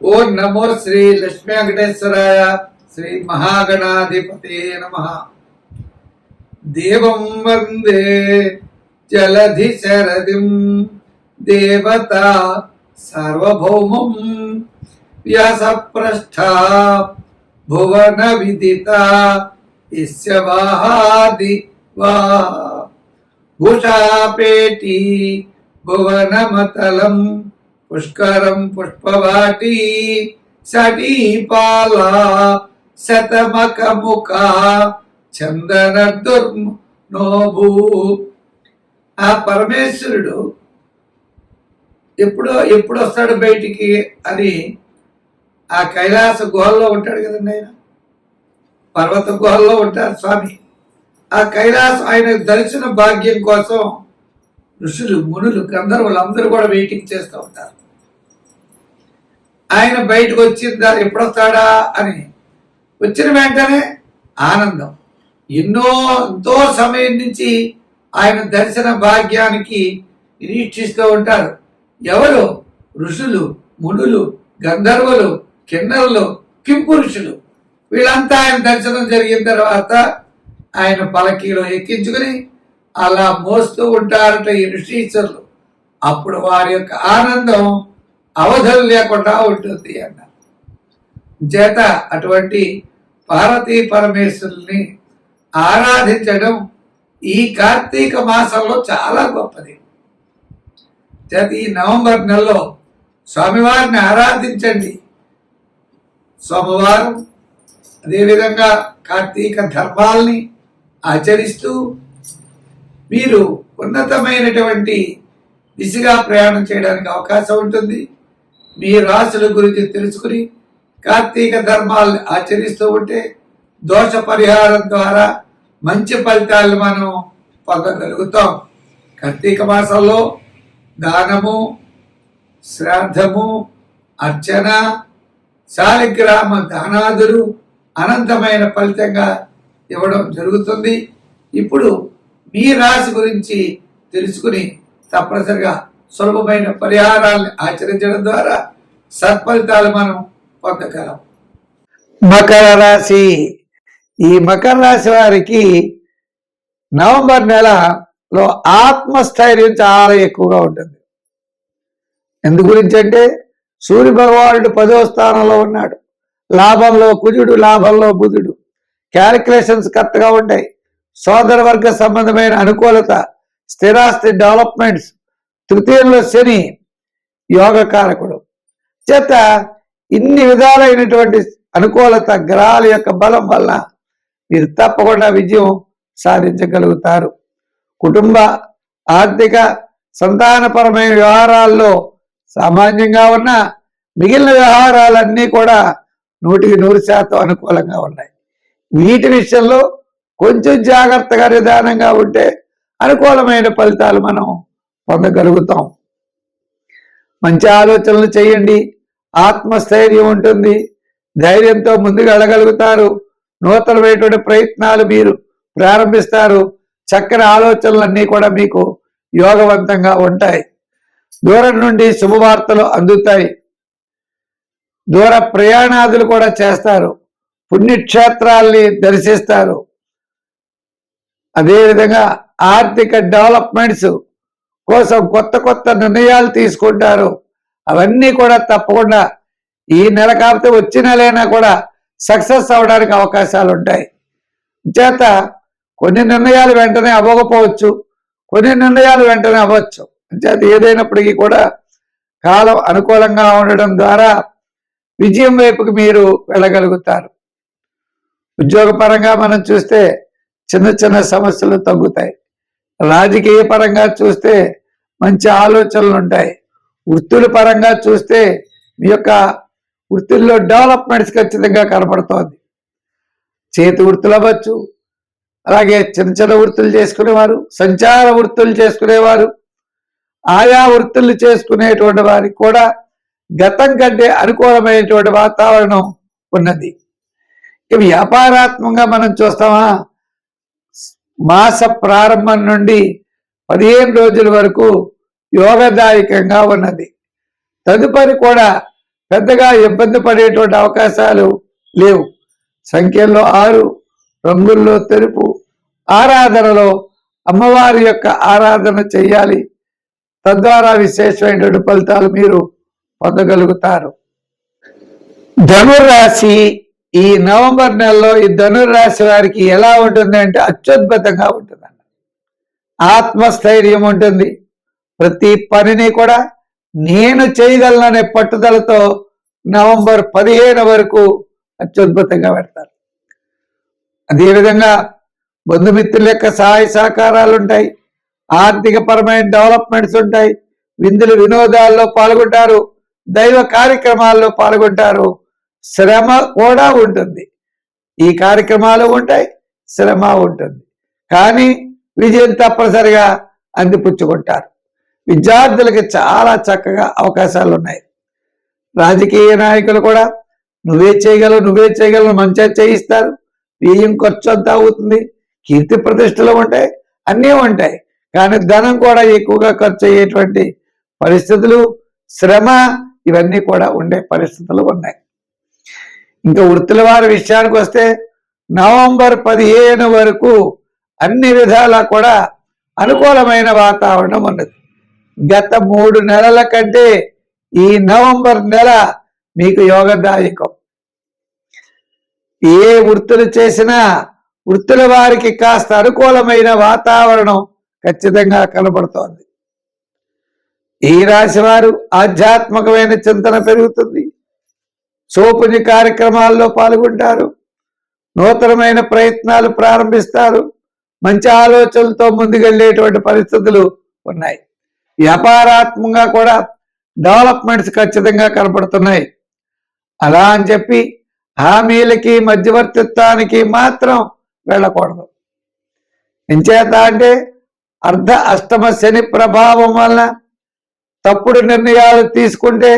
ఓం నమో శ్రీ లక్ష్మీ వెంకటేశ్వరాయ శ్రీ మహాగణాధిపతే నమ దేవం వందే జలధి శరదిం దేవత సార్వభౌమం వ్యాసప్రస్థ భువన విదిత ఇస్య వాహాది వా భూషాపేటి భువనమతలం పుష్కరం పుష్పవాటి సటీపాల శతమకముఖ చందన దుర్నోభూ ఆ పరమేశ్వరుడు ఎప్పుడో ఎప్పుడు వస్తాడు బయటికి అని ఆ కైలాస గుహల్లో ఉంటాడు కదండి ఆయన. పర్వత గుహల్లో ఉంటారు స్వామి. ఆ కైలాసం ఆయన దర్శన భాగ్యం కోసం ఋషులు మునులు గంధర్వులు అందరూ కూడా వెయిటింగ్ చేస్తూ ఉంటారు. ఆయన బయటకు వచ్చిందా ఎప్పుడొస్తాడా అని. వచ్చిన వెంటనే ఆనందం. ఎన్నో ఎంతో సమయం నుంచి ఆయన దర్శన భాగ్యానికి నిరీక్షిస్తూ ఉంటారు. ఎవరు? ఋషులు మునులు గంధర్వులు కిన్నరులు కింపురుషులు. వీళ్ళంతా ఆయన దర్శనం జరిగిన తర్వాత ఆయన పలకీలో ఎక్కించుకుని అలా మోస్తూ ఉంటారట ఈ ఋషీశ్వరులు. అప్పుడు వారి యొక్క ఆనందం అవధులు లేకుండా ఉంటుంది అన్న. చేత అటువంటి పార్వతీ పరమేశ్వరుల్ని ఆరాధించడం ఈ కార్తీక మాసంలో చాలా గొప్పది. చేత ఈ నవంబర్ నెలలో స్వామివారిని ఆరాధించండి. సోమవారం అదేవిధంగా కార్తీక ధర్మాల్ని ఆచరిస్తూ మీరు ఉన్నతమైనటువంటి దిశగా ప్రయాణం చేయడానికి అవకాశం ఉంటుంది. మీ రాశుల గురించి తెలుసుకుని కార్తీక ధర్మాలను ఆచరిస్తూ ఉంటే దోష పరిహారం ద్వారా మంచి ఫలితాలు మనం పొందగలుగుతాం. కార్తీక మాసంలో దానము శ్రాద్ధము అర్చన శాలిగ్రామ దానాదులు అనంతమైన ఫలితంగా ఇవ్వడం జరుగుతుంది. ఇప్పుడు మీ రాశి గురించి తెలుసుకుని తప్పనిసరిగా సులభమైన పరిహారాన్ని ఆచరించడం ద్వారా సత్ఫలితాలు మనం పొందగలం. మకర రాశి. ఈ మకర రాశి వారికి నవంబర్ నెలలో ఆత్మస్థైర్యం చాలా ఎక్కువగా ఉంటుంది. ఎందు గురించి అంటే సూర్య భగవానుడు పదో స్థానంలో ఉన్నాడు. లాభంలో కుజుడు లాభంలో బుధుడు. క్యాలిక్యులేషన్స్ కరెక్ట్గా ఉంటాయి. సోదర వర్గ సంబంధమైన అనుకూలత స్థిరాస్తి డెవలప్మెంట్స్ తృతీయంలో శని యోగకారకుడు. చేత ఇన్ని విధాలైనటువంటి అనుకూలత గ్రహాల యొక్క బలం వల్ల మీరు తప్పకుండా విజయం సాధించగలుగుతారు. కుటుంబ ఆర్థిక సంతానపరమైన వ్యవహారాల్లో సామాన్యంగా ఉన్న మిగిలిన వ్యవహారాలన్నీ కూడా నూటికి నూరు శాతం అనుకూలంగా ఉన్నాయి. వీటి విషయంలో కొంచెం జాగ్రత్తగా నిదానంగా ఉంటే అనుకూలమైన ఫలితాలు మనం పొందగలుగుతాం. మంచి ఆలోచనలు చేయండి. ఆత్మస్థైర్యం ఉంటుంది. ధైర్యంతో ముందుకు వెళ్ళగలుగుతారు. నూతనమైనటువంటి ప్రయత్నాలు మీరు ప్రారంభిస్తారు. చక్కని ఆలోచనలన్నీ కూడా మీకు యోగవంతంగా ఉంటాయి. దూరం నుండి శుభవార్తలు అందుతాయి. దూర ప్రయాణాదులు కూడా చేస్తారు. పుణ్యక్షేత్రాల్ని దర్శిస్తారు. అదేవిధంగా ఆర్థిక డెవలప్మెంట్స్ కోసం కొత్త కొత్త నిర్ణయాలు తీసుకుంటారు. అవన్నీ కూడా తప్పకుండా ఈ నెల కాకపోతే వచ్చే నెలైనా కూడా సక్సెస్ అవడానికి అవకాశాలు ఉంటాయి. చేత కొన్ని నిర్ణయాలు వెంటనే అవ్వకపోవచ్చు కొన్ని నిర్ణయాలు వెంటనే అవ్వచ్చు. చేత ఏదైనప్పటికీ కూడా కాలం అనుకూలంగా ఉండడం ద్వారా విజయం వైపుకి మీరు వెళ్ళగలుగుతారు. ఉద్యోగపరంగా మనం చూస్తే చిన్న చిన్న సమస్యలు తగ్గుతాయి. రాజకీయ పరంగా చూస్తే మంచి ఆలోచనలు ఉంటాయి. వృత్తుల పరంగా చూస్తే మీ యొక్క వృత్తుల్లో డెవలప్మెంట్స్ ఖచ్చితంగా కనపడుతోంది. చేతి వృత్తులు అవ్వచ్చు అలాగే చిన్న చిన్న వృత్తులు చేసుకునేవారు సంచార వృత్తులు చేసుకునేవారు ఆయా వృత్తులు చేసుకునేటువంటి వారికి కూడా గతం కంటే అనుకూలమైనటువంటి వాతావరణం ఉన్నది. ఇక వ్యాపారాత్మకంగా మనం చూస్తామా? మాస ప్రారంభం నుండి పదిహేను రోజుల వరకు యోగదాయకంగా ఉన్నది. తదుపరి కూడా పెద్దగా ఇబ్బంది పడేటువంటి అవకాశాలు లేవు. సంఖ్యల్లో ఆరు రంగుల్లో తెలుపు ఆరాధనలో అమ్మవారి యొక్క ఆరాధన చేయాలి. తద్వారా విశేషమైనటువంటి ఫలితాలు మీరు పొందగలుగుతారు. ధనుర్రాశి ఈ నవంబర్ నెలలో ఈ ధనుర్రాశి వారికి ఎలా ఉంటుంది అంటే అత్యద్భుతంగా ఉంటుంది ఆత్మస్థైర్యం ఉంటుంది. ప్రతి పనిని కూడా నేను చేయగలననే పట్టుదలతో నవంబర్ పదిహేను వరకు అత్యద్భుతంగా పెడతారు. అదేవిధంగా బంధుమిత్రుల యొక్క సహాయ సహకారాలు ఉంటాయి. ఆర్థిక పరమైన డెవలప్మెంట్స్ ఉంటాయి. విందులు వినోదాల్లో పాల్గొంటారు. దైవ కార్యక్రమాల్లో పాల్గొంటారు. శ్రమ కూడా ఉంటుంది. ఈ కార్యక్రమాలు ఉంటాయి. శ్రమ ఉంటుంది. కానీ విజయం తప్పనిసరిగా అందిపుచ్చుకుంటారు. విద్యార్థులకి చాలా చక్కగా అవకాశాలు ఉన్నాయి రాజకీయ నాయకులు కూడా నువ్వే చేయగలవు నువ్వే చేయగలవు మంచిగా చేయిస్తారు. బియ్యం ఖర్చు అంతా అవుతుంది. కీర్తి ప్రతిష్టలు ఉంటాయి అన్నీ ఉంటాయి. కానీ ధనం కూడా ఎక్కువగా ఖర్చు అయ్యేటువంటి పరిస్థితులు శ్రమ ఇవన్నీ కూడా ఉండే పరిస్థితులు ఉన్నాయి. ఇంకా వృత్తుల వారి విషయానికి వస్తే నవంబర్ పదిహేను వరకు అన్ని విధాలా కూడా అనుకూలమైన వాతావరణం ఉన్నది. గత మూడు నెలల కంటే ఈ నవంబర్ నెల మీకు యోగదాయకం. ఏ వృత్తులు చేసినా వృత్తుల వారికి కాస్త అనుకూలమైన వాతావరణం ఖచ్చితంగా కనబడుతోంది. ఈ రాశి వారు ఆధ్యాత్మికమైన చింతన పెరుగుతుంది. సోపుని కార్యక్రమాల్లో పాల్గొంటారు. నూతనమైన ప్రయత్నాలు ప్రారంభిస్తారు. మంచి ఆలోచనలతో ముందుకెళ్ళేటువంటి పరిస్థితులు ఉన్నాయి. వ్యాపారాత్మకంగా కూడా డెవలప్మెంట్స్ ఖచ్చితంగా కనపడుతున్నాయి. అలా అని చెప్పి హామీలకి మధ్యవర్తిత్వానికి మాత్రం వెళ్ళకూడదు. ఎంచేత అంటే అర్ధ అష్టమ శని ప్రభావం వలన తప్పుడు నిర్ణయాలు తీసుకుంటే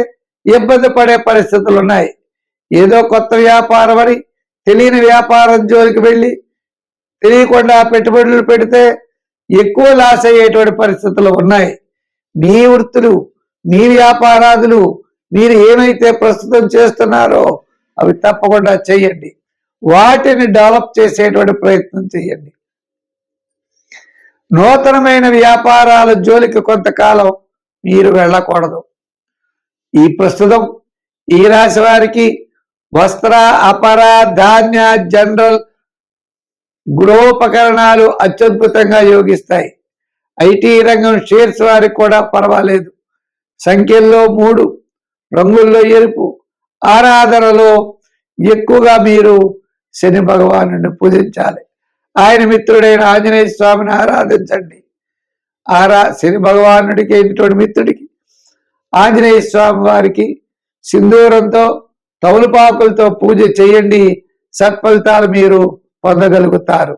ఇబ్బంది పడే పరిస్థితులు ఉన్నాయి. ఏదో కొత్త వ్యాపారం అని తెలియని వ్యాపారం జోలికి వెళ్ళి తెలియకుండా పెట్టుబడులు పెడితే ఎక్కువ లాస్ అయ్యేటువంటి పరిస్థితులు ఉన్నాయి. మీ వృత్తులు మీ వ్యాపారాదులు మీరు ఏమైతే ప్రస్తుతం చేస్తున్నారో అవి తప్పకుండా చేయండి. వాటిని డెవలప్ చేసేటువంటి ప్రయత్నం చేయండి. నూతనమైన వ్యాపారాల జోలికి కొంతకాలం మీరు వెళ్ళకూడదు. ఈ ప్రస్తుతం ఈ రాశి వారికి వస్త్ర అపర ధాన్య జనరల్ గృహోపకరణాలు అత్యద్భుతంగా యోగిస్తాయి. ఐటీ రంగం షేర్స్ వారికి కూడా పర్వాలేదు. సంఖ్యల్లో మూడు రంగుల్లో ఎరుపు. ఆరాధనలో ఎక్కువగా మీరు శని భగవాను పూజించాలి. ఆయన మిత్రుడైన ఆంజనేయ స్వామిని ఆరాధించండి. ఆరా శని భగవానుడికి ఇటువంటి మిత్రుడికి ఆంజనేయ స్వామి వారికి సింధూరంతో తౌలుపాకులతో పూజ చేయండి. సత్ఫలితాలు మీరు పొందగలుగుతారు.